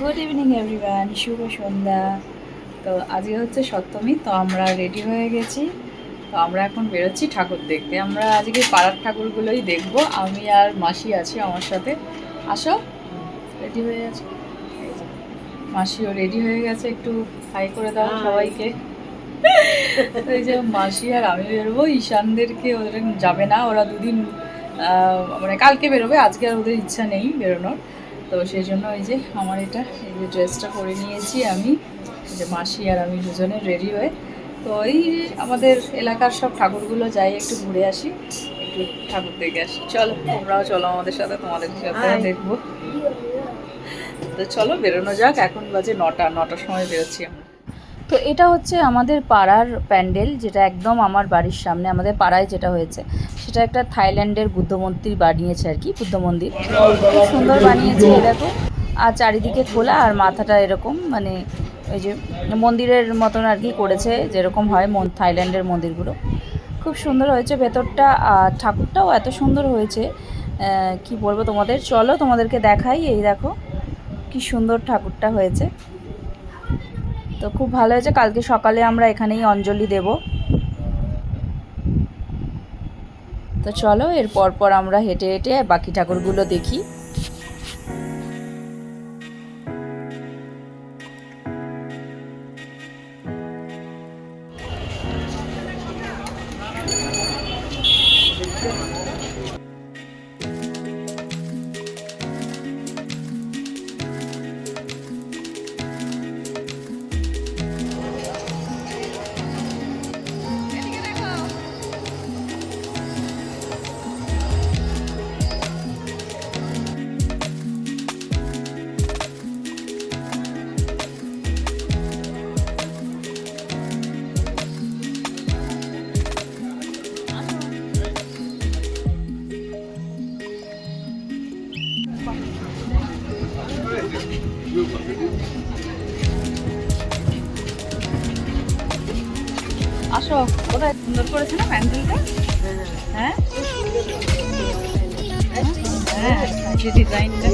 Good evening everyone শুভ সন্ধ্যা। তো আজকে হচ্ছে সপ্তমী তো আমরা রেডি হয়ে গেছি। তো আমরা এখন বেরোচ্ছি ঠাকুর দেখতে। আমরা আজকে পাড়ার ঠাকুরগুলোই দেখব। আমি আর মাসি আছি আমার সাথে। আসো। রেডি হয়ে গেছে? মাসিও রেডি হয়ে গেছে। একটু হাই করে দাও. সবাইকে। এই যে মাসি আর আমি বেরোবো। ঈশানদেরকে ওদের যাবে না। ওরা দুদিন মানে কালকে বেরোবে। আজকে আর ওদের ইচ্ছা নেই বেরোনোর। তো সেই জন্য ওই যে আমার এটা এই যে ড্রেসটা পরে নিয়েছি আমি যে মাসি আর আমি দুজনে রেডি হয়ে। তো এই আমাদের এলাকার সব ঠাকুরগুলো যাই একটু ঘুরে আসি একটু ঠাকুর দেখে আসি। চলো তোমরাও চলো আমাদের সাথে তোমাদের সাথে দেখব। তো চলো বেরোনো যাক এখন বাজে নটা নটার সময় বেরোচ্ছি আমরা। তো এটা হচ্ছে আমাদের পাড়ার প্যান্ডেল, যেটা একদম আমার বাড়ির সামনে, আমাদের পাড়ায় যেটা হয়েছে। সেটা একটা থাইল্যান্ডের বুদ্ধ মন্দির বানিয়েছে আর কি, বুদ্ধ মন্দির। খুব সুন্দর বানিয়েছে দেখো। আর চারিদিকে খোলা আর মাথাটা এরকম মানে ওই যে মন্দিরের মতন আর কি করেছে, যেরকম হয় মন, থাইল্যান্ডের মন্দিরগুলো। খুব সুন্দর হয়েছে ভেতরটা, আর ঠাকুরটাও এত সুন্দর হয়েছে। কি বলব তোমাদের? চলো তোমাদেরকে দেখাই, এই দেখো, কি সুন্দর ঠাকুরটা হয়েছে। তো খুব ভালো হয়েছে। কালকে সকালে আমরা এখানেই অঞ্জলি দেব। তো চলো এর পর পর আমরা হেঁটে হেঁটে বাকি ঠাকুরগুলো দেখি। আসো। কোথায়? সুন্দর করেছে না প্যান্ডেলটা? হ্যাঁ? হ্যাঁ? ডিজাইনটা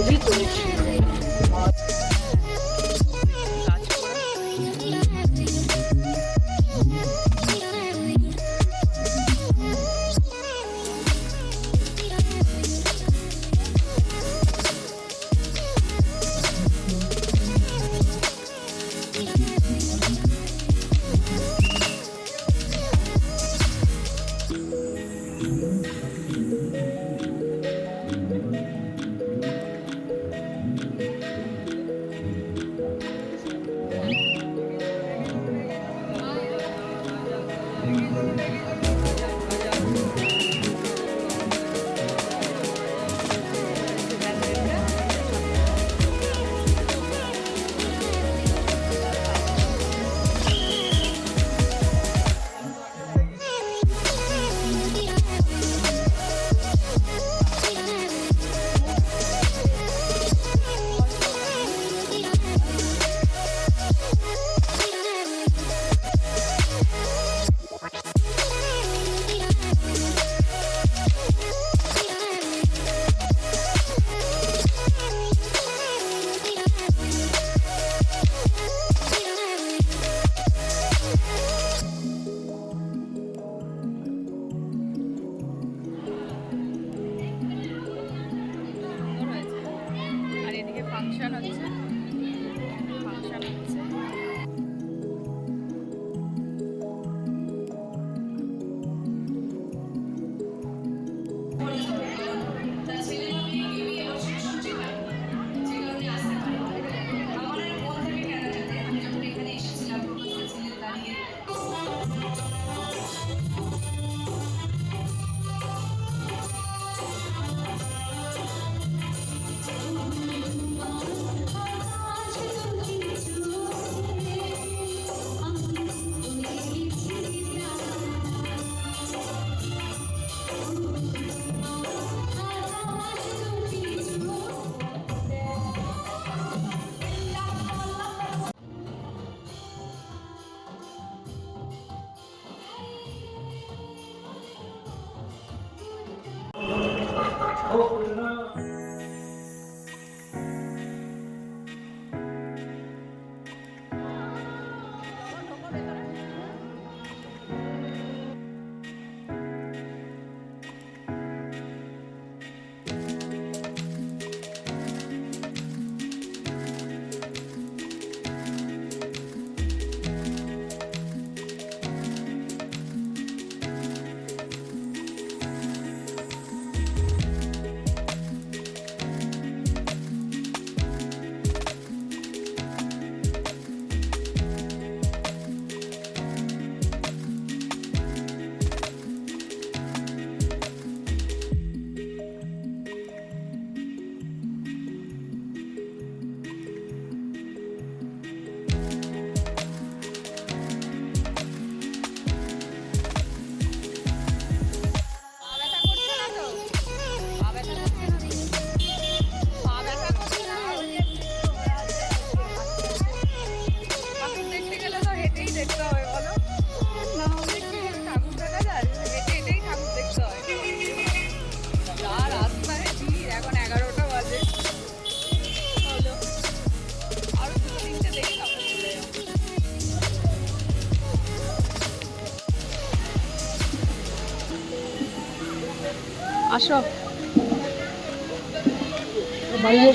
আসো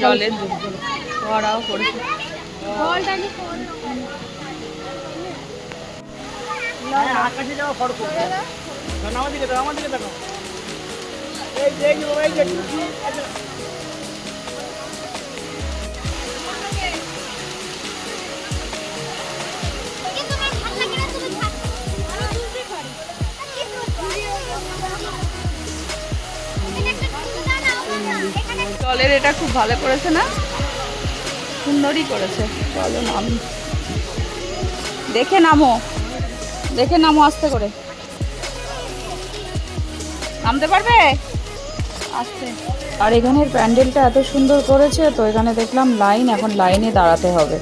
জলের ভরাও করেছে আকাশে যাওয়া ফটো করবে আমার দিকে দেখো আমার দিকে দেখো এই যে এই যে- জলের এটা খুব ভালো করেছে না? সুন্দরই করেছে। চলো নাম। দেখে নামো। দেখে নামো আস্তে করে। নামতে পারবে? আস্তে। আর এখানের প্যান্ডেলটা এত সুন্দর করেছে তো এখানে দেখলাম লাইন এখন লাইনে দাঁড়াতে হবে।